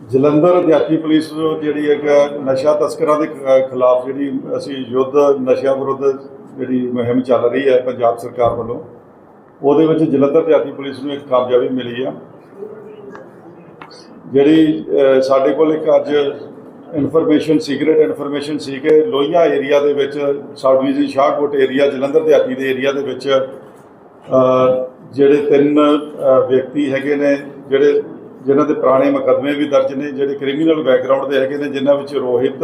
ਜਲੰਧਰ ਦਿਹਾਤੀ ਪੁਲਿਸ ਜਿਹੜੀ ਇੱਕ ਨਸ਼ਾ ਤਸਕਰਾਂ ਦੇ ਖਿਲਾਫ ਜਿਹੜੀ ਅਸੀਂ ਯੁੱਧ, ਨਸ਼ਿਆਂ ਵਿਰੁੱਧ ਜਿਹੜੀ ਮੁਹਿੰਮ ਚੱਲ ਰਹੀ ਹੈ ਪੰਜਾਬ ਸਰਕਾਰ ਵੱਲੋਂ, ਉਹਦੇ ਵਿੱਚ ਜਲੰਧਰ ਦਿਹਾਤੀ ਪੁਲਿਸ ਨੂੰ ਇੱਕ ਕਾਮਯਾਬੀ ਮਿਲੀ ਆ। ਜਿਹੜੀ ਸਾਡੇ ਕੋਲ ਇੱਕ ਅੱਜ ਇਨਫੋਰਮੇਸ਼ਨ, ਸੀਕ੍ਰੀਟ ਇਨਫੋਰਮੇਸ਼ਨ ਸੀ ਕਿ ਲੋਹੀਆਂ ਏਰੀਆ ਦੇ ਵਿੱਚ sub division Shahkot area, Jalandhar ਦਿਹਾਤੀ ਦੇ ਏਰੀਆ ਦੇ ਵਿੱਚ ਜਿਹੜੇ ਤਿੰਨ ਵਿਅਕਤੀ ਹੈਗੇ ਨੇ, ਜਿਹੜੇ ਜਿਨ੍ਹਾਂ ਦੇ ਪੁਰਾਣੇ ਮੁਕੱਦਮੇ ਵੀ ਦਰਜ ਨੇ, ਜਿਹੜੇ ਕ੍ਰਿਮੀਨਲ ਬੈਕਗ੍ਰਾਉਂਡ ਦੇ ਹੈਗੇ ਨੇ, ਜਿਨ੍ਹਾਂ ਵਿੱਚ ਰੋਹਿਤ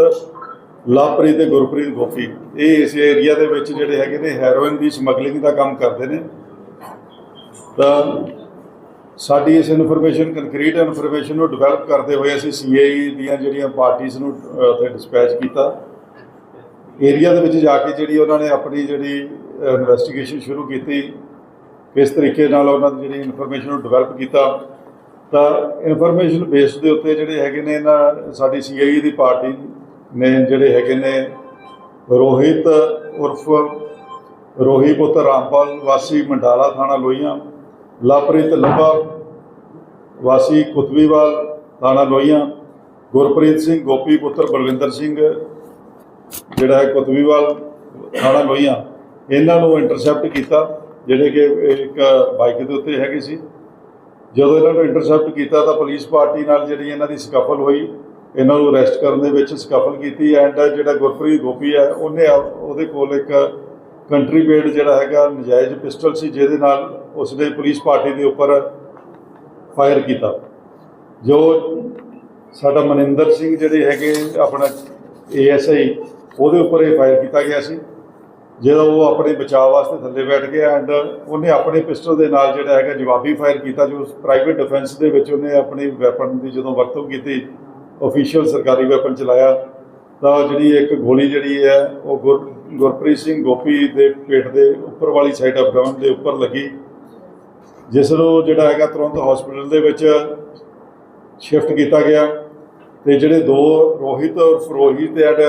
ਲਵਪ੍ਰੀਤ ਤੇ ਗੁਰਪ੍ਰੀਤ ਗੋਪੀ, ਇਹ ਇਸ ਏਰੀਆ ਦੇ ਵਿੱਚ ਜਿਹੜੇ ਹੈਗੇ ਨੇ ਹੈਰੋਇਨ ਦੀ ਸਮਗਲਿੰਗ ਦਾ ਕੰਮ ਕਰਦੇ ਨੇ। ਤਾਂ ਸਾਡੀ ਇਸ ਇਨਫੋਰਮੇਸ਼ਨ ਕੰਕਰੀਟ ਇਨਫੋਰਮੇਸ਼ਨ ਨੂੰ ਡਿਵੈਲਪ ਕਰਦੇ ਹੋਏ ਅਸੀਂ ਸੀਆਈ ਦੀਆਂ ਜਿਹੜੀਆਂ ਪਾਰਟੀਆਂ ਨੂੰ ਉੱਥੇ ਡਿਸਪੈਚ ਕੀਤਾ। ਏਰੀਆ ਦੇ ਵਿੱਚ ਜਾ ਕੇ ਜਿਹੜੀ ਉਹਨਾਂ ਨੇ ਆਪਣੀ ਜਿਹੜੀ ਇਨਵੈਸਟੀਗੇਸ਼ਨ ਸ਼ੁਰੂ ਕੀਤੀ, ਕਿਸ ਤਰੀਕੇ ਨਾਲ ਉਹਨਾਂ ਦੀ ਜਿਹੜੀ ਇਨਫੋਰਮੇਸ਼ਨ ਨੂੰ ਡਿਵੈਲਪ ਕੀਤਾ। ਤਾਂ ਇਨਫੋਰਮੇਸ਼ਨ ਬੇਸ ਦੇ ਉੱਤੇ ਜਿਹੜੇ ਹੈਗੇ ਨੇ ਇਹਨਾਂ, ਸਾਡੀ ਸੀਆਈ ਦੀ ਪਾਰਟੀ ਨੇ ਜਿਹੜੇ ਹੈਗੇ ਨੇ ਰੋਹਿਤ ਉਰਫ ਰੋਹੀ ਪੁੱਤਰ ਰਾਮਪਾਲ, ਵਾਸੀ ਮੰਡਾਲਾ ਥਾਣਾ ਲੋਹੀਆਂ, ਲਾਪ੍ਰੀਤ ਲੱਭਾ ਵਾਸੀ ਕੁਤਬੀਵਾਲ ਥਾਣਾ ਲੋਹੀਆਂ, ਗੁਰਪ੍ਰੀਤ ਸਿੰਘ ਗੋਪੀ ਪੁੱਤਰ ਬਲਵਿੰਦਰ ਸਿੰਘ, ਜਿਹੜਾ ਹੈ ਕੁਤਬੀਵਾਲ ਥਾਣਾ ਲੋਹੀਆਂ, ਇਹਨਾਂ ਨੂੰ ਇੰਟਰਸੈਪਟ ਕੀਤਾ, ਜਿਹੜੇ ਕਿ ਇੱਕ ਬਾਈਕ ਦੇ ਉੱਤੇ ਹੈਗੇ ਸੀ। ਜਦੋਂ ਇਹਨਾਂ ਨੂੰ ਇੰਟਰਸੈਪਟ ਕੀਤਾ ਤਾਂ ਪੁਲਿਸ ਪਾਰਟੀ ਨਾਲ ਜਿਹੜੀ ਇਹਨਾਂ ਦੀ ਸਕਫਲ ਹੋਈ, ਇਹਨਾਂ ਨੂੰ ਅਰੈਸਟ ਕਰਨ ਦੇ ਵਿੱਚ ਸਕਫਲ ਕੀਤੀ ਐਂਡ ਜਿਹੜਾ ਗੁਰਪ੍ਰੀਤ ਗੋਪੀ ਹੈ, ਉਹਨੇ ਉਹਦੇ ਕੋਲ ਇੱਕ ਕੰਟਰੀ ਮੇਡ ਜਿਹੜਾ ਹੈਗਾ ਨਜਾਇਜ਼ ਪਿਸਟਲ ਸੀ, ਜਿਹਦੇ ਨਾਲ ਉਸਨੇ ਪੁਲਿਸ ਪਾਰਟੀ ਦੇ ਉੱਪਰ ਫਾਇਰ ਕੀਤਾ। ਜੋ ਸਾਡਾ ਮਨਿੰਦਰ ਸਿੰਘ ਜਿਹੜੇ ਹੈਗੇ ਆਪਣਾ ਏਐਸਆਈ ਉਹਦੇ ਉੱਪਰ ਇਹ ਫਾਇਰ ਕੀਤਾ ਗਿਆ ਸੀ। ਜਦੋਂ ਉਹ ਆਪਣੇ ਬਚਾਅ ਵਾਸਤੇ ਥੱਲੇ ਬੈਠ ਗਿਆ ਐਂਡ ਉਹਨੇ ਆਪਣੇ ਪਿਸਟਲ ਦੇ ਨਾਲ ਜਿਹੜਾ ਹੈਗਾ ਜਵਾਬੀ ਫਾਇਰ ਕੀਤਾ ਜੋ ਪ੍ਰਾਈਵੇਟ ਡਿਫੈਂਸ ਦੇ ਵਿੱਚ ਉਹਨੇ ਆਪਣੀ ਵੈਪਨ ਦੀ ਜਦੋਂ ਵਰਤੋਂ ਕੀਤੀ ਅਫੀਸ਼ੀਅਲ ਸਰਕਾਰੀ ਵੈਪਨ ਚਲਾਇਆ, ਤਾਂ ਜਿਹੜੀ ਇੱਕ ਗੋਲੀ ਜਿਹੜੀ ਹੈ, ਉਹ ਗੁਰ- ਗੁਰਪ੍ਰੀਤ ਸਿੰਘ ਗੋਪੀ ਦੇ ਪੇਟ ਦੇ ਉੱਪਰ ਵਾਲੀ ਸਾਈਡ ਅਬਡੋਮਨ ਦੇ ਉੱਪਰ ਲੱਗੀ, ਜਿਸ ਨੂੰ ਜਿਹੜਾ ਹੈਗਾ ਤੁਰੰਤ ਹਸਪੀਟਲ ਦੇ ਵਿੱਚ ਸ਼ਿਫਟ ਕੀਤਾ ਗਿਆ। ਤੇ ਜਿਹੜੇ ਦੋ ਰੋਹਿਤ ਔਰ ਫਰੋਹਿਤ ਐਡ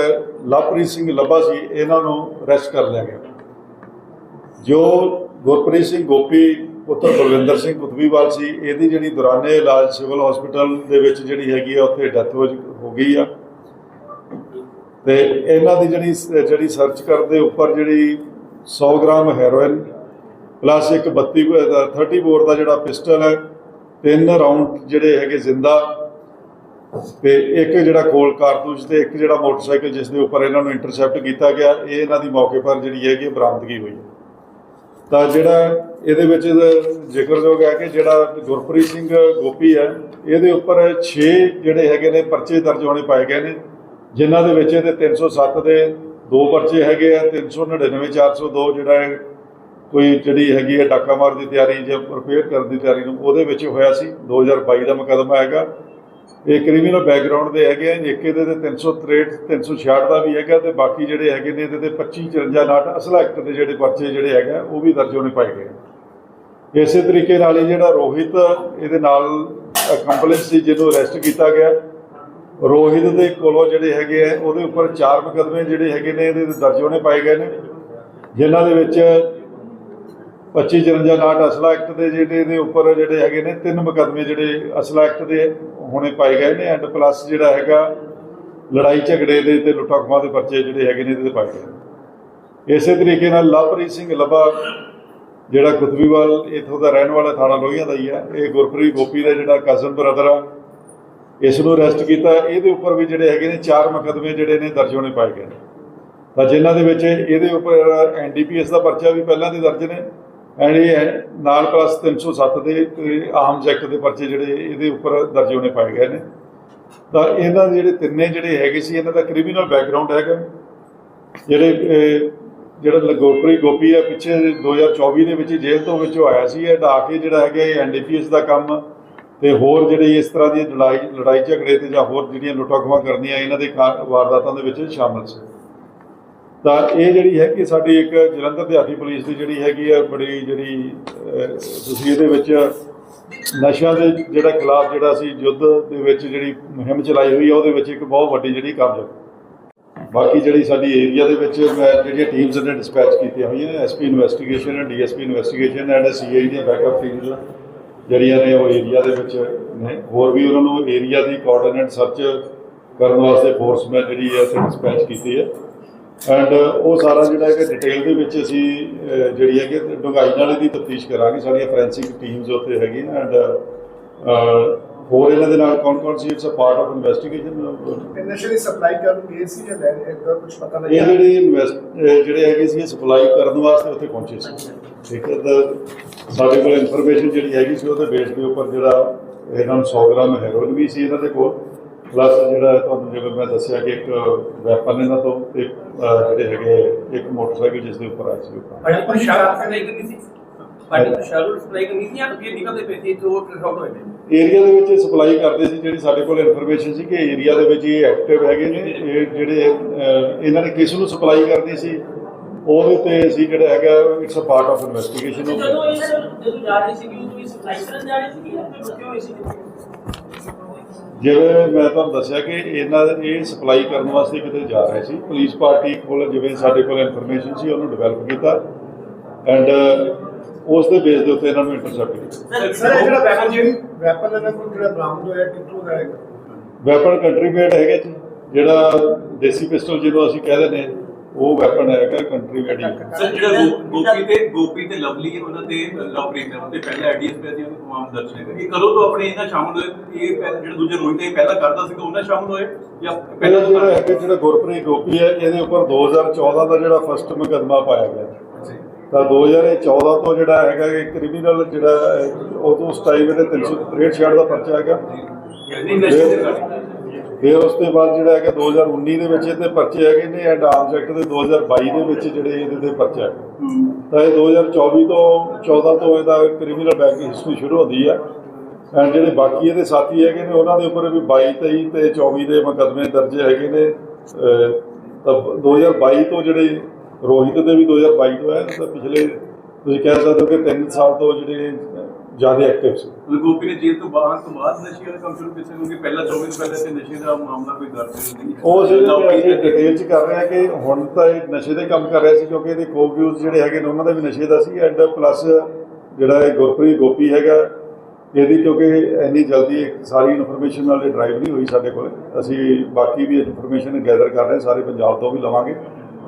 ਲਵਪ੍ਰੀਤ ਸਿੰਘ ਲੱਭਾ ਸੀ, ਇਹਨਾਂ ਨੂੰ ਅਰੈਸਟ ਕਰ ਲਿਆ ਗਿਆ। ਜੋ ਗੁਰਪ੍ਰੀਤ ਸਿੰਘ ਗੋਪੀ, ਪੁੱਤਰ ਬਲਵਿੰਦਰ ਸਿੰਘ ਕੁਤਬੀਵਾਲ ਸੀ, ਇਹਦੀ ਜਿਹੜੀ ਦੌਰਾਨੇ ਇਲਾਜ ਸਿਵਲ ਹਸਪੀਟਲ ਦੇ ਵਿੱਚ ਜਿਹੜੀ ਹੈਗੀ ਆ, ਉੱਥੇ ਡੈਥ ਹੋ ਹੋ ਗਈ ਆ। ਤੇ ਇਹਨਾਂ ਦੀ ਜਿਹੜੀ ਜਿਹੜੀ ਸਰਚ ਕਰਦੇ ਉੱਪਰ ਜਿਹੜੀ 100 ਗ੍ਰਾਮ ਹੈਰੋਇਨ ਪਲੱਸ ਇੱਕ 32 ਬ- 30 ਬੋਰ ਦਾ ਜਿਹੜਾ ਪਿਸਟਲ ਹੈ, ਤਿੰਨ ਰਾਉਂਡ ਜਿਹੜੇ ਹੈਗੇ ਜ਼ਿੰਦਾ ਤੇ ਇੱਕ ਜਿਹੜਾ ਖੋਲ ਕਾਰਤੂਸ ਤੇ ਇੱਕ ਜਿਹੜਾ ਮੋਟਰਸਾਈਕਲ ਜਿਸ ਦੇ ਉੱਪਰ ਇਹਨਾਂ ਨੂੰ ਇੰਟਰਸੈਪਟ ਕੀਤਾ ਗਿਆ, ਇਹ ਇਹਨਾਂ ਦੀ ਮੌਕੇ ਪਰ ਜਿਹੜੀ ਹੈਗੀ ਬਰਾਮਦਗੀ ਹੋਈ ਤਾਂ ਜਿਹੜਾ ਇਹਦੇ ਵਿੱਚ ਜ਼ਿਕਰਯੋਗ ਹੈ ਕਿ ਜਿਹੜਾ ਗੁਰਪ੍ਰੀਤ ਸਿੰਘ ਗੋਪੀ ਹੈ, ਇਹਦੇ ਉੱਪਰ 6 ਜਿਹੜੇ ਹੈਗੇ ਨੇ ਪਰਚੇ ਦਰਜ ਹੋਣੇ ਪਾਏ ਗਏ ਨੇ, ਜਿਨ੍ਹਾਂ ਦੇ ਵਿੱਚ ਇਹਦੇ 307 ਦੇ ਦੋ ਪਰਚੇ ਹੈਗੇ ਆ 399 402 ਜਿਹੜਾ ਹੈ ਕੋਈ ਜਿਹੜੀ ਹੈਗੀ ਹੈ ਡਾਕਾ ਮਾਰ ਦੀ ਤਿਆਰੀ ਜਾਂ ਪ੍ਰਪੇਅਰ ਕਰਨ ਦੀ ਤਿਆਰੀ ਨੂੰ, ਉਹਦੇ ਵਿੱਚ ਹੋਇਆ ਸੀ 2022 ਦਾ ਮੁਕੱਦਮਾ ਹੈਗਾ। ਇਹ ਕ੍ਰਿਮੀਨਲ ਬੈਕਗ੍ਰਾਉਂਡ ਦੇ ਹੈਗੇ ਆ ਇੱਕ ਇਹਦੇ ਤੇ 363 366 ਦਾ ਵੀ ਹੈਗਾ ਤੇ ਬਾਕੀ ਜਿਹੜੇ ਹੈਗੇ ਨੇ ਇਹਦੇ ਤੇ 25 54 ਨਾਟ ਅਸਲਾ ਐਕਟ ਦੇ ਜਿਹੜੇ ਪਰਚੇ ਜਿਹੜੇ ਹੈਗਾ ਉਹ ਵੀ ਦਰਜ ਹੋਣੇ ਪਾਏ ਗਏ ਇਸੇ ਤਰੀਕੇ ਨਾਲ ਹੀ ਜਿਹੜਾ ਰੋਹਿਤ, ਇਹਦੇ ਨਾਲ ਕੰਪਲੈਕਸ ਸੀ ਜਿਹਨੂੰ ਅਰੈਸਟ ਕੀਤਾ ਗਿਆ। ਰੋਹਿਤ ਦੇ ਕੋਲੋਂ ਜਿਹੜੇ ਹੈਗੇ ਆ, ਉਹਦੇ ਉੱਪਰ ਚਾਰ ਮੁਕੱਦਮੇ ਜਿਹੜੇ ਹੈਗੇ ਨੇ, ਇਹਦੇ ਦਰਜ ਹੋਣੇ ਪਾਏ ਗਏ ਨੇ। ਜਿਨ੍ਹਾਂ ਦੇ ਵਿੱਚ 25 54 ਨਾਟ ਅਸਲਾ ਐਕਟ ਦੇ ਜਿਹੜੇ ਇਹਦੇ ਉੱਪਰ ਜਿਹੜੇ ਹੈਗੇ ਨੇ, ਤਿੰਨ ਮੁਕੱਦਮੇ ਜਿਹੜੇ ਅਸਲਾ ਐਕਟ ਦੇ ਹੋਣੇ ਪਾਏ ਗਏ ਨੇ ਐਂਡ ਪਲੱਸ ਜਿਹੜਾ ਹੈਗਾ ਲੜਾਈ ਝਗੜੇ ਦੇ ਤੇ ਲੁੱਟਾਂ ਦੇ ਪਰਚੇ ਜਿਹੜੇ ਹੈਗੇ ਨੇ ਇਹਦੇ ਪਾਏ ਗਏ ਨੇ। ਇਸੇ ਤਰੀਕੇ ਨਾਲ ਲਵਪ੍ਰੀਤ ਸਿੰਘ ਲੱਭਾ, ਜਿਹੜਾ ਕੁਤਬੀਵਾਲ ਇਥੋਂ ਦਾ ਰਹਿਣ ਵਾਲਾ ਥਾਣਾ ਲੋਹੀਆਂ ਦਾ ਹੀ ਆ, ਇਹ ਗੁਰਪ੍ਰੀਤ ਗੋਪੀ ਦਾ ਜਿਹੜਾ ਕਜ਼ਨ ਬ੍ਰਦਰ ਆ ਇਸ ਨੂੰ ਅਰੈਸਟ ਕੀਤਾ ਇਹਦੇ ਉੱਪਰ ਵੀ ਜਿਹੜੇ ਹੈਗੇ ਨੇ, ਚਾਰ ਮੁਕੱਦਮੇ ਜਿਹੜੇ ਨੇ ਦਰਜ ਹੋਣੇ ਪਾਏ ਗਏ ਨੇ ਤਾਂ ਜਿਨ੍ਹਾਂ ਦੇ ਵਿੱਚ ਇਹਦੇ ਉੱਪਰ ਐਨਡੀਪੀਐਸ ਦਾ ਪਰਚਾ ਵੀ ਪਹਿਲਾਂ ਦੇ ਦਰਜ ਨੇ ਐਂਡ ਇਹ ਨਾਲ ਪਲੱਸ 307 ਦੇ ਤੇ ਆਰਮਸ ਐਕਟ ਦੇ ਪਰਚੇ ਜਿਹੜੇ ਇਹਦੇ ਉੱਪਰ ਦਰਜ ਹੋਣੇ ਪਾਏ ਗਏ ਨੇ। ਤਾਂ ਇਹਨਾਂ ਦੇ ਜਿਹੜੇ ਤਿੰਨੇ ਜਿਹੜੇ ਹੈਗੇ ਸੀ, ਇਹਨਾਂ ਦਾ ਕ੍ਰਿਮੀਨਲ ਬੈਕਗ੍ਰਾਉਂਡ ਹੈਗਾ। ਜਿਹੜੇ ਜਿਹੜਾ ਲਗੋਪਰੀ ਗੋਪੀ ਹੈ, ਪਿੱਛੇ 2024 ਦੇ ਵਿੱਚ ਜੇਲ੍ਹ ਤੋਂ ਵਿੱਚੋਂ ਆਇਆ ਸੀ, ਇਹ ਢਾ ਕੇ ਜਿਹੜਾ ਹੈਗਾ ਇਹ ਐਨਡੀਪੀਐਸ ਦਾ ਕੰਮ ਤੇ ਹੋਰ ਜਿਹੜੇ ਇਸ ਤਰ੍ਹਾਂ ਦੀ ਲੜਾਈ ਲੜਾਈ ਝਗੜੇ ਤੇ ਜਾਂ ਹੋਰ ਜਿਹੜੀਆਂ ਲੁੱਟਾਂ ਖੋਹਾਂ ਕਰਨੀਆਂ, ਇਹਨਾਂ ਦੇ ਕਾ- ਵਾਰਦਾਤਾਂ ਦੇ ਵਿੱਚ ਸ਼ਾਮਲ ਸੀ। ਤਾਂ ਇਹ ਜਿਹੜੀ ਹੈਗੀ ਸਾਡੀ ਇੱਕ ਜਲੰਧਰ ਦਿਹਾਤੀ ਪੁਲਿਸ ਦੀ ਜਿਹੜੀ ਹੈਗੀ ਆ ਬੜੀ ਜਿਹੜੀ ਤੁਸੀਂ ਇਹਦੇ ਵਿੱਚ ਨਸ਼ਿਆਂ ਦੇ ਜਿਹੜਾ ਖਿਲਾਫ ਜਿਹੜਾ ਅਸੀਂ ਯੁੱਧ ਦੇ ਵਿੱਚ ਜਿਹੜੀ ਮੁਹਿੰਮ ਚਲਾਈ ਹੋਈ ਆ, ਉਹਦੇ ਵਿੱਚ ਇੱਕ ਬਹੁਤ ਵੱਡੀ ਜਿਹੜੀ ਕਾਮਯਾਬ ਬਾਕੀ ਜਿਹੜੀ ਸਾਡੀ ਏਰੀਆ ਦੇ ਵਿੱਚ ਮੈਂ ਜਿਹੜੀਆਂ ਟੀਮਸ ਨੇ ਡਿਸਪੈਚ ਕੀਤੀਆਂ ਹੋਈਆਂ ਨੇ SP investigation and DSP investigation and CI ਦੀਆਂ ਬੈਕਅਪ ਟੀਮਸ ਜਿਹੜੀਆਂ ਨੇ ਉਹ ਏਰੀਆ ਦੇ ਵਿੱਚ ਨੇ। ਹੋਰ ਵੀ ਉਹਨਾਂ ਨੂੰ ਏਰੀਆ ਦੀ ਕੋਆਰਡੀਨੇਟ ਸਰਚ ਕਰਨ ਵਾਸਤੇ ਫੋਰਸ ਮੈਂ ਜਿਹੜੀ ਹੈ ਤੇ ਡਿਸਪੈਚ ਕੀਤੀ ਹੈ। ਐਂਡ ਉਹ ਸਾਰਾ ਜਿਹੜਾ ਹੈ ਕਿ ਡਿਟੇਲ ਦੇ ਵਿੱਚ ਅਸੀਂ ਜਿਹੜੀ ਹੈ ਕਿ ਡੂੰਘਾਈ ਨਾਲ ਇਹਦੀ ਤਫਤੀਸ਼ ਕਰਾਂਗੇ। ਸਾਡੀਆਂ ਫੋਰੈਂਸਿਕ ਟੀਮਸ ਉੱਥੇ ਹੈਗੀਆਂ ਐਂਡ ਹੋਰ ਇਹਨਾਂ ਦੇ ਨਾਲ ਕੌਣ ਕੌਣ ਸੀ? It's a part of investigation initially supply ਕਰਨ ਗਏ ਸੀ ਜਾਂ ਲੈਣ ਇਹਦਾ ਕੁਝ ਪਤਾ ਇਹ ਲੱਗਿਆ ਜਿਹੜੇ ਜਿਹੜੇ ਹੈਗੇ ਸੀ ਸਪਲਾਈ ਕਰਨ ਵਾਸਤੇ ਉੱਥੇ ਪਹੁੰਚੇ ਸੀ। ਠੀਕ ਹੈ ਤਾਂ ਸਾਡੇ ਕੋਲ ਇਨਫੋਰਮੇਸ਼ਨ ਜਿਹੜੀ ਹੈਗੀ ਸੀ ਉਹਦੇ ਬੇਸ ਦੇ ਉੱਪਰ ਜਿਹੜਾ ਇਹਨਾਂ ਨੂੰ 100 ਗ੍ਰਾਮ ਹੈਰੋਇਨ ਵੀ ਸੀ ਇਹਨਾਂ ਦੇ ਕੋਲ। ਪਲੱਸ ਜਿਹੜਾ ਤੁਹਾਨੂੰ ਜਿਵੇਂ ਮੈਂ ਦੱਸਿਆ ਕਿ ਇੱਕ ਵੈਪਨ ਇਹਨਾਂ ਤੋਂ ਤੇ ਜਿਹੜੇ ਹੈਗੇ ਇੱਕ ਮੋਟਰਸਾਈਕਲ ਜਿਸ ਦੇ ਉੱਪਰ ਆਇਆ ਸੀ ਬੜੀ ਸਪਲਾਈ ਕਰਨੀ ਸੀ? ਬੜੀ ਪਰੇਸ਼ਾਨ ਸਪਲਾਈ ਕਰਨੀ ਸੀ ਜਾਂ ਫਿਰ ਨਿਕਲਦੇ ਪਏ ਸੀ ਤੋਂ ਟ੍ਰਾਂਸਪੋਰਟ ਹੋਏ ਏਰੀਆ ਦੇ ਵਿੱਚ ਸਪਲਾਈ ਕਰਦੇ ਸੀ ਜਿਹੜੀ ਸਾਡੇ ਕੋਲ ਇਨਫੋਰਮੇਸ਼ਨ ਸੀ ਕਿ ਏਰੀਆ ਦੇ ਵਿੱਚ ਇਹ ਐਕਟਿਵ ਹੈਗੇ ਨੇ ਇਹ ਜਿਹੜੇ ਇਹਨਾਂ ਨੇ ਕਿਸ ਨੂੰ ਸਪਲਾਈ ਕਰਨੀ ਸੀ ਉਹਦੇ ਤੇ ਅਸੀਂ ਜਿਹੜਾ ਹੈਗਾ it's a part of investigation ਜਦੋਂ ਇਹ ਜਦੋਂ ਜਾ ਰਹੀ ਸੀ ਕਿ ਉਹ ਸਪਲਾਈ ਕਰਨ ਜਾ ਰਹੀ ਸੀ ਜਾਂ ਫਿਰ ਰੁਕੇ ਹੋਏ ਸੀ ਜਿਵੇਂ ਮੈਂ ਤੁਹਾਨੂੰ ਦੱਸਿਆ ਕਿ ਇਹਨਾਂ ਇਹ ਸਪਲਾਈ ਕਰਨ ਵਾਸਤੇ ਕਿਤੇ ਜਾ ਰਹੇ ਸੀ। ਪੁਲਿਸ ਪਾਰਟੀ ਕੋਲ ਜਿਵੇਂ ਸਾਡੇ ਕੋਲ ਇਨਫੋਰਮੇਸ਼ਨ ਸੀ ਉਹਨੂੰ ਡਿਵੈਲਪ ਕੀਤਾ ਐਂਡ ਉਸ ਦੇ ਬੇਸ ਦੇ ਉੱਤੇ ਇਹਨਾਂ ਨੂੰ ਇੰਟਰਸੈਪਟ ਕੀਤਾ। ਸਰ ਇਹ ਜਿਹੜਾ ਵੈਪਨ ਜਿਹੜੀ ਵੈਪਨ ਇਹਨਾਂ ਕੋਲ ਜਿਹੜਾ ਬਰਾਮਦ ਹੋਇਆ ਕਿੱਥੋਂ ਦਾ ਹੈ ਵੈਪਨ ਕੰਟਰੀ ਮੇਡ ਹੈਗਾ ਜੀ। ਜਿਹੜਾ ਦੇਸੀ ਪਿਸਟਲ ਜਿਹਨੂੰ ਅਸੀਂ ਕਹਿੰਦੇ ਨੇ ਉਹ ਵੈਪਨ ਹੈਗਾ ਕੰਟਰੀ ਹੀ। ਸਰ ਜਿਹੜਾ ਗੋਪੀ ਤੇ ਗੋਪੀ ਤੇ ਲਵਲੀ ਉਹਨਾਂ ਤੇ ਲਵਪ੍ਰੀਤ ਨੇ ਉਹਦੇ ਪਹਿਲੇ ਆਈਡੀਐਸ ਪੈ ਸੀ ਉਹਨੂੰ ਤਮਾਮ ਦਰਜ ਨੇ ਇਹ ਕਦੋਂ ਤੋਂ ਆਪਣੇ ਇਹਨਾਂ ਸ਼ਾਮਲ ਹੋਏ? ਇਹ ਜਿਹੜਾ ਦੂਜੇ ਰੋਹਿਤ ਇਹ ਪਹਿਲਾਂ ਕਰਦਾ ਸੀ ਉਹਨਾਂ ਸ਼ਾਮਲ ਹੋਏ? ਜਾਂ ਪਹਿਲਾਂ ਜਿਹੜਾ? ਹੈਗਾ ਜਿਹੜਾ ਗੁਰਪ੍ਰੀਤ ਗੋਪੀ ਹੈ ਇਹਦੇ ਉੱਪਰ 2014 ਦਾ ਜਿਹੜਾ ਫਸਟ ਮੁਕੱਦਮਾ ਪਾਇਆ ਗਿਆ। ਤਾਂ 2014 ਤੋਂ ਜਿਹੜਾ ਹੈਗਾ ਇਹ ਕ੍ਰਿਮੀਨਲ ਜਿਹੜਾ ਹੈ, ਉਦੋਂ ਉਸ ਟਾਈਮ ਇਹਦੇ 363 ਛੇੜ ਦਾ ਪਰਚਾ ਹੈਗਾ। ਨਹੀਂ ਨਸ਼ੇ ਦੇ ਫਿਰ ਉਸ ਤੋਂ ਬਾਅਦ ਜਿਹੜਾ ਹੈਗਾ 2019 ਦੇ ਵਿੱਚ ਇਹਦੇ ਪਰਚੇ ਹੈਗੇ ਨੇ ਐਂਡ ਆਰਮਸ ਐਕਟ ਦੇ 2022 ਦੇ ਵਿੱਚ ਜਿਹੜੇ ਇਹਦੇ ਤੇ ਪਰਚਾ ਹੈ। ਤਾਂ ਇਹ 2024 ਤੋਂ 14 ਤੋਂ ਇਹਦਾ ਕ੍ਰਿਮੀਨਲ ਬੈਕ ਹਿਸਟਰੀ ਸ਼ੁਰੂ ਹੁੰਦੀ ਹੈ ਐਂਡ ਜਿਹੜੇ ਬਾਕੀ ਇਹਦੇ ਸਾਥੀ ਹੈਗੇ ਨੇ ਉਹਨਾਂ ਦੇ ਉੱਪਰ ਵੀ 22 23 ਤੇ 24 ਦੇ ਮੁਕੱਦਮੇ ਦਰਜ ਹੈਗੇ ਨੇ। ਅਹ, ਤਾਂ 2022 ਤੋਂ ਜਿਹੜੇ ਰੋਹਿਤ ਦੇ ਵੀ 2022 ਤੋਂ ਹੈ। ਤਾਂ ਪਿਛਲੇ ਤੁਸੀਂ ਕਹਿ ਸਕਦੇ ਹੋ ਕਿ 3 ਸਾਲ ਤੋਂ ਜਿਹੜੇ ਜ਼ਿਆਦਾ ਐਕਟਿਵ ਸੀ। ਗੋਪੀ ਨੇ ਜੇਲ੍ਹ ਤੋਂ ਬਾਹਰ ਤੋਂ ਬਾਅਦ ਨਸ਼ੇ ਵਾਲਾ ਕੰਮ ਸ਼ੁਰੂ ਕੀਤਾ ਕਿਉਂਕਿ ਪਹਿਲਾਂ 24 ਤੋਂ ਪਹਿਲਾਂ ਤੇ ਨਸ਼ੇ ਦਾ ਮਾਮਲਾ ਕੋਈ ਦਰਜ ਨਹੀਂ ਹੈ ਉਹ ਜਿਹੜੇ ਡਿਟੇਲ ਚ ਕਰ ਰਹੇ ਹਾਂ ਕਿ ਹੁਣ ਤਾਂ ਇਹ ਨਸ਼ੇ ਦੇ ਕੰਮ ਕਰ ਰਿਹਾ ਸੀ ਕਿਉਂਕਿ ਇਹਦੇ ਕੋਕਿਊਜ਼ ਜਿਹੜੇ ਹੈਗੇ ਨੇ ਉਹਨਾਂ ਦਾ ਵੀ ਨਸ਼ੇ ਦਾ ਸੀ ਐਂਡ ਪਲੱਸ ਜਿਹੜਾ ਇਹ ਗੁਰਪ੍ਰੀਤ ਗੋਪੀ ਹੈਗਾ ਇਹਦੀ ਕਿਉਂਕਿ ਇੰਨੀ ਜਲਦੀ ਸਾਰੀ ਇਨਫੋਰਮੇਸ਼ਨ ਨਾਲ ਡਰਾਈਵ ਨਹੀਂ ਹੋਈ ਸਾਡੇ ਕੋਲ। ਅਸੀਂ ਬਾਕੀ ਵੀ ਇਨਫੋਰਮੇਸ਼ਨ ਗੈਦਰ ਕਰ ਰਹੇ ਸਾਰੇ ਪੰਜਾਬ ਤੋਂ ਵੀ ਲਵਾਂਗੇ।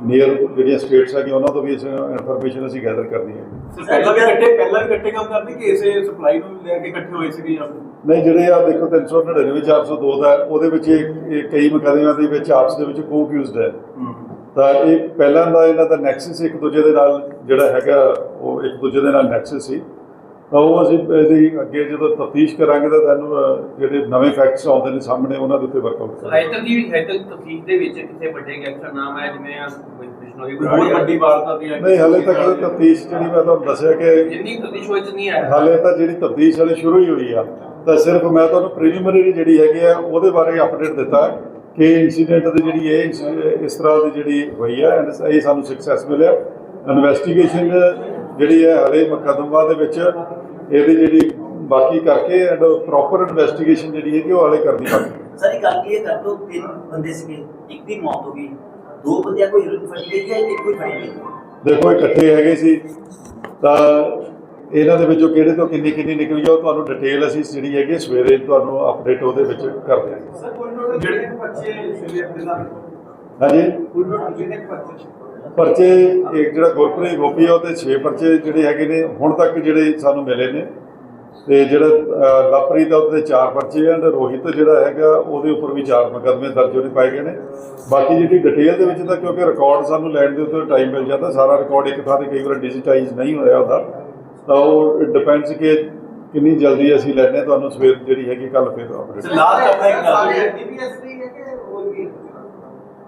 ਨੀਅਰ ਜਿਹੜੀਆਂ ਸਟੇਟਸ ਹੈਗੀਆਂ ਉਹਨਾਂ ਤੋਂ ਵੀ ਇਸ ਇਨਫੋਰਮੇਸ਼ਨ ਅਸੀਂ ਗੈਦਰ ਕਰਨੀ ਹੈ। ਪਹਿਲਾਂ ਵੀ ਇਕੱਠੇ ਪਹਿਲਾਂ ਵੀ ਇਕੱਠੇ ਕੰਮ ਕਰਦੇ ਕਿ ਇਸੇ ਸਪਲਾਈ ਨੂੰ ਲੈ ਕੇ ਇਕੱਠੇ ਹੋਏ ਸੀਗੇ ਜਾਂ ਨਹੀਂ ਜਿਹੜੇ ਆ ਦੇਖੋ 399 402 ਦਾ ਉਹਦੇ ਵਿੱਚ ਇਹ ਇਹ ਕਈ ਮੁਕੱਦਮਿਆਂ ਦੇ ਵਿੱਚ ਆਪਸ ਦੇ ਵਿੱਚ ਕੋਕਿਊਜ਼ਡ ਹੈ। ਤਾਂ ਇਹ ਪਹਿਲਾਂ ਦਾ ਇਹਨਾਂ ਦਾ ਨੈਕਸਸ ਇੱਕ ਦੂਜੇ ਦੇ ਨਾਲ ਜਿਹੜਾ ਹੈਗਾ ਉਹ ਇੱਕ ਦੂਜੇ ਦੇ ਨਾਲ ਨੈਕਸਸ ਸੀ। ਤਾਂ ਉਹ ਅਸੀਂ ਇਹਦੀ ਅੱਗੇ ਜਦੋਂ ਤਫਤੀਸ਼ ਕਰਾਂਗੇ ਤਾਂ ਤੁਹਾਨੂੰ ਜਿਹੜੇ ਨਵੇਂ ਫੈਕਟਸ ਆਉਂਦੇ ਨੇ ਸਾਹਮਣੇ ਉਹਨਾਂ ਦੇ ਉੱਤੇ ਵਰਕਆਊਟ ਕਰਾਂਗੇ। ਹਾਇਤਕ ਦੀ ਹਾਇਤਕ ਤਫਸੀਲ ਦੇ ਵਿੱਚ ਕਿਸੇ ਵੱਡੇ ਗੈਂਗਸਟਰ ਨਾਮ ਹੈ ਜਿਵੇਂ ਕੋਈ ਹੋਰ ਵੱਡੀ ਵਾਰਦਾਤ ਜਾਂ ਨਹੀਂ ਹਲੇ ਤੱਕ ਤਫਤੀਸ਼ ਜਿਹੜੀ ਮੈਂ ਤੁਹਾਨੂੰ ਦੱਸਿਆ ਕਿ ਜਿੰਨੀ ਤਫਤੀਸ਼ ਹੋਈ ਚ ਨਹੀਂ ਆਇਆ ਹਾਲੇ ਤਾਂ ਜਿਹੜੀ ਤਫਤੀਸ਼ ਹਲੇ ਸ਼ੁਰੂ ਹੀ ਹੋਈ ਆ। ਤਾਂ ਸਿਰਫ ਮੈਂ ਤੁਹਾਨੂੰ ਪ੍ਰੀਲਿਮਿਨਰੀ ਜਿਹੜੀ ਹੈਗੀ ਆ ਉਹਦੇ ਬਾਰੇ ਅਪਡੇਟ ਦਿੱਤਾ ਕਿ ਇਨਸੀਡੈਂਟ ਦੀ ਜਿਹੜੀ ਇਹ ਇੰਸ- ਇਸ ਤਰ੍ਹਾਂ ਦੀ ਜਿਹੜੀ ਹੋਈ ਆ ਐਂਡ ਇਹ ਸਾਨੂੰ ਸਕਸੈਸ ਮਿਲਿਆ। ਇਨਵੈਸਟੀਗੇਸ਼ਨ ਜਿਹੜੀ ਹੈ ਹਲੇ ਮੁਕੱਦਮਾ ਦੇ ਵਿੱਚ ਇਹਦੀ ਜਿਹੜੀ ਬਾਕੀ ਕਰਕੇ ਐਂਡ ਪ੍ਰੋਪਰ ਇਨਵੈਸਟੀਗੇਸ਼ਨ ਜਿਹੜੀ ਹੈਗੀ ਉਹ ਹਲੇ ਕਰਨੀ ਬਾਕੀ ਹੈ। ਸਰ ਇਹ ਗੱਲ ਕੀ ਹੈ ਕਰ ਦੋ ਤਿੰਨ ਬੰਦੇ ਸੀਗੇ ਇੱਕ ਦੀ ਮੌਤ ਹੋ ਗਈ। ਦੋ ਬੰਦਿਆਂ ਕੋਈ ਹਿਰਨ ਫੜੀ ਗਈ ਹੈ ਇੱਕ ਕੋਈ ਫੜੀ ਗਈ? ਦੇਖੋ ਇਕੱਠੇ ਹੈਗੇ ਸੀ। ਤਾਂ ਇਹਨਾਂ ਦੇ ਵਿੱਚੋਂ ਕਿਹੜੇ ਤੋਂ ਕਿੰਨੀ ਕਿੰਨੀ ਨਿਕਲੀ ਆ ਉਹ ਤੁਹਾਨੂੰ ਡਿਟੇਲ ਅਸੀਂ ਜਿਹੜੀ ਹੈਗੀ ਸਵੇਰੇ ਤੁਹਾਨੂੰ ਅਪਡੇਟ ਉਹਦੇ ਵਿੱਚ ਕਰ ਦਿਆਂਗੇ। ਜਿਹੜੇ ਬੱਚੇ ਸਿਵਿਅਰ ਦੇ ਨਾਲ ਹਾਂਜੀ? ਕੋਈ ਜਿਹੜੇ ਬੱਚੇ ਪਰਚੇ ਇੱਕ ਜਿਹੜਾ ਗੁਰਪ੍ਰੀਤ ਗੋਪੀ ਆ ਉਹਦੇ 6 ਪਰਚੇ ਜਿਹੜੇ ਹੈਗੇ ਨੇ ਹੁਣ ਤੱਕ ਜਿਹੜੇ ਸਾਨੂੰ ਮਿਲੇ ਨੇ। ਤੇ ਜਿਹੜਾ ਲਵਪ੍ਰੀਤ ਆ ਉਹਦੇ 4 ਪਰਚੇ ਆ ਤੇ ਰੋਹਿਤ ਜਿਹੜਾ ਹੈਗਾ ਉਹਦੇ ਉੱਪਰ ਵੀ 4 ਮੁਕੱਦਮੇ ਦਰਜ ਹੋਣੇ ਪਾਏ ਗਏ ਨੇ। ਬਾਕੀ ਜਿਹੜੀ ਡਿਟੇਲ ਦੇ ਵਿੱਚ ਤਾਂ ਕਿਉਂਕਿ ਰਿਕਾਰਡ ਸਾਨੂੰ ਲੈਣ ਦੇ ਉੱਤੇ ਟਾਈਮ ਮਿਲ ਜਾਂਦਾ ਸਾਰਾ ਰਿਕਾਰਡ ਇੱਕ ਥਾਂ ਤੇ ਕਈ ਵਾਰ ਡਿਜੀਟਾਈਜ਼ ਨਹੀਂ ਹੋਇਆ ਹੁੰਦਾ। ਤਾਂ ਉਹ ਡਿਪੈਂਡਸ ਕਿ ਕਿੰਨੀ ਜਲਦੀ ਅਸੀਂ ਲੈਣੇ ਤੁਹਾਨੂੰ ਸਵੇਰ ਜਿਹੜੀ ਹੈਗੀ ਕੱਲ ਫਿਰ ਅਪਡੇਟ ਲਾਸਟ ਆਪਣਾ ਇੱਕ ਗੱਲ ਹੈ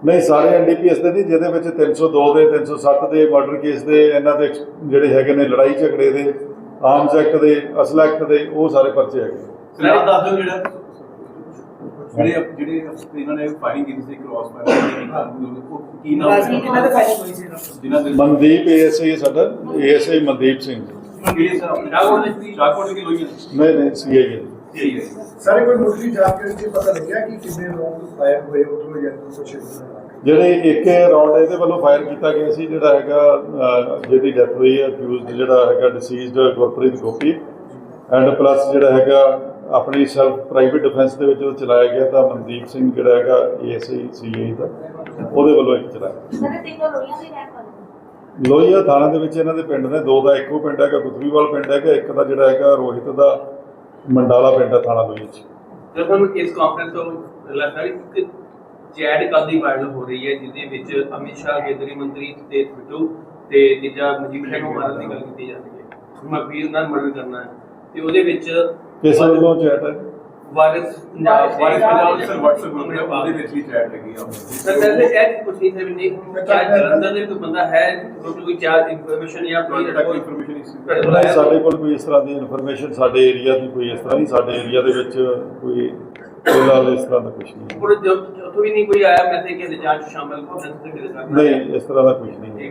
ਨਹੀਂ ਸਾਰੇ ਐਨਡੀਪੀਐਸ ਦੇ ਨਹੀਂ ਜਿਹਦੇ ਵਿੱਚ 302 ਦੇ 307 ਦੇ ਮਰਡਰ ਕੇਸ ਦੇ ਇਹਨਾਂ ਦੇ ਜਿਹੜੇ ਹੈਗੇ ਨੇ ਲੜਾਈ ਝਗੜੇ ਦੇ ਆਰਮਸ ਐਕਟ ਦੇ ਅਸਲ ਐਕਟ ਦੇ ਉਹ ਸਾਰੇ ਪਰਚੇ ਹੈਗੇ ਸਲਾਹ ਦੱਸ ਦਿਓ ਜਿਹੜਾ ਜਿਹੜੇ ਜਿਹੜੇ ਇਹਨਾਂ ਨੇ ਫਾਇਰਿੰਗ ਕੀਤੀ ਸੀ ਕ੍ਰਾਸ ਫਾਇਰ ਉਹ ਕੀ ਨਾਮ ਰਾਜਨੀ ਕਿੰਨਾ ਦੇ? ਫਾਇਰਿੰਗ ਹੋਈ ਸੀ ਇਹਨਾਂ ਜਿਨ੍ਹਾਂ ਦੇ ਮਨਦੀਪ ਏਐਸਆਈ ਸਾਡਾ ਏਐਸਆਈ ਮਨਦੀਪ ਸਿੰਘ। ਕਿਹੜੇ ਸਰ ਸ਼ਾਹਕੋਟ ਦੇ ਸ਼ਾਹਕੋਟ ਦੀ ਲੋਈਆਂ ਨਹੀਂ ਨਹੀਂ ਸੀਆਈਏ ਠੀਕ ਹੈ ਸਾਰੇ ਕੋਈ ਮੁੱਢਲੀ ਜਾਣਕਾਰੀ ਚ ਪਤਾ ਲੱਗਿਆ ਕਿ ਕਿੰਨੇ ਲੋਕ ਫਾਇਰ ਹੋਏ ਉਧਰੋਂ ਜਾਂ ਕੁਝ ਜਿਹੜੇ ਇੱਕ ਰਾਉਂਡ ਇਹਦੇ ਵੱਲੋਂ ਫਾਇਰ ਕੀਤਾ ਗਿਆ ਸੀ ਜਿਹੜਾ ਹੈਗਾ ਜਿਹਦੀ ਡੈਥ ਹੋਈ ਹੈ ਅਕਿਊਜ਼ਡ ਜਿਹੜਾ ਹੈਗਾ deceased Gurpreet Gopi. And plus ਜਿਹੜਾ ਹੈਗਾ ਆਪਣੀ ਸੈਲਫ ਪ੍ਰਾਈਵੇਟ ਡਿਫੈਂਸ ਦੇ ਵਿੱਚ ਉਹ ਚਲਾਇਆ ਗਿਆ ਤਾਂ ਮਨਦੀਪ ਸਿੰਘ ਜਿਹੜਾ ਹੈਗਾ ਏਐਸਆਈ ਸੀਏ ਦਾ ਉਹਦੇ ਵੱਲੋਂ ਇੱਕ ਚਲਾਇਆ ਸਾਰੇ ਤਿੰਨੋਂ ਲੋਹੀਆਂ ਦੇ ਰਹਿਣ ਵਾਲੇ ਲੋਹੀਆ ਥਾਣਾ ਦੇ ਵਿੱਚ ਇਹਨਾਂ ਦੇ ਪਿੰਡ ਨੇ ਦੋ ਦਾ ਇੱਕੋ ਪਿੰਡ ਹੈਗਾ ਗੁੱਤਵੀਵਾਲ ਪਿੰਡ ਹੈਗਾ ਇੱਕ ਦਾ ਜਿਹੜਾ ਹੈਗਾ ਰੋਹਿਤ ਦਾ ਮੰਡਾਲਾ ਪਿੰਡ ਹੈ ਥਾਣਾ ਲੋਹੀਆ 'ਚ। ਜਦੋਂ ਹੁਣ ਇਸ ਕਾਨਫਰੰਸ ਤੋਂ ਲੱਗਦਾ ਹੈ ਕਿ ਚੈਟ ਕਾਦੀ ਵਾਇਰਲ ਹੋ ਰਹੀ ਹੈ ਜਿਹਦੇ ਵਿੱਚ ਅਮਿਤ ਸ਼ਾਹ ਕੇਂਦਰੀ ਮੰਤਰੀ ਤੇ ਬਿੱਟੂ ਤੇ ਤੀਜਾ ਮਜੀਦ ਸਿੰਘ ਨੂੰ ਮਾਰਨ ਦੀ ਗੱਲ ਕੀਤੀ ਜਾਂਦੀ ਹੈ। ਮਕਬੀਰ ਨਾਲ ਮਰਡਰ ਕਰਨਾ ਹੈ। ਤੇ ਉਹਦੇ ਵਿੱਚ ਕਿਸ ਵੱਲੋਂ ਚੈਟ ਹੈ। Waris Punjab voice Punjab sir WhatsApp group ਹੈ ਉਹਦੇ ਵਿੱਚ ਵੀ ਚੈਟ ਲੱਗੀ ਆ ਸਰ ਵੈਸੇ ਇਹ ਕੁਝ ਨਹੀਂ ਹੈ ਨਹੀਂ। ਕਿਆ ਜਲੰਧਰ ਦੇ ਕੋਈ ਬੰਦਾ ਹੈ ਕੋਈ ਕੋਈ ਚਾਰ ਇਨਫੋਰਮੇਸ਼ਨ ਜਾਂ ਕੋਈ ਇਨਫੋਰਮੇਸ਼ਨ ਇਸ? ਸਾਡੇ ਕੋਲ ਕੋਈ ਇਸ ਤਰ੍ਹਾਂ ਦੀ ਇਨਫੋਰਮੇਸ਼ਨ ਸਾਡੇ ਏਰੀਆ ਦੀ ਕੋਈ ਇਸ ਤਰ੍ਹਾਂ ਨਹੀਂ ਸਾਡੇ ਏਰੀਆ ਦੇ ਵਿੱਚ ਕੋਈ ਫਿਲਹਾਲ ਇਸ ਤਰ੍ਹਾਂ ਦਾ ਕੁਝ ਨਹੀਂ। ਹੈ। ਉੱਪਰ ਜੋ ਵੀ ਨਹੀਂ ਕੋਈ ਆਇਆ ਮੈਸੇਜ ਕਿ ਜਾਂਚ ਸ਼ਾਮਲ ਹੋ ਕਿਤੇ ਨਹੀਂ ਇਸ ਤਰ੍ਹਾਂ ਦਾ ਕੁਝ ਨਹੀਂ। ਹੈ।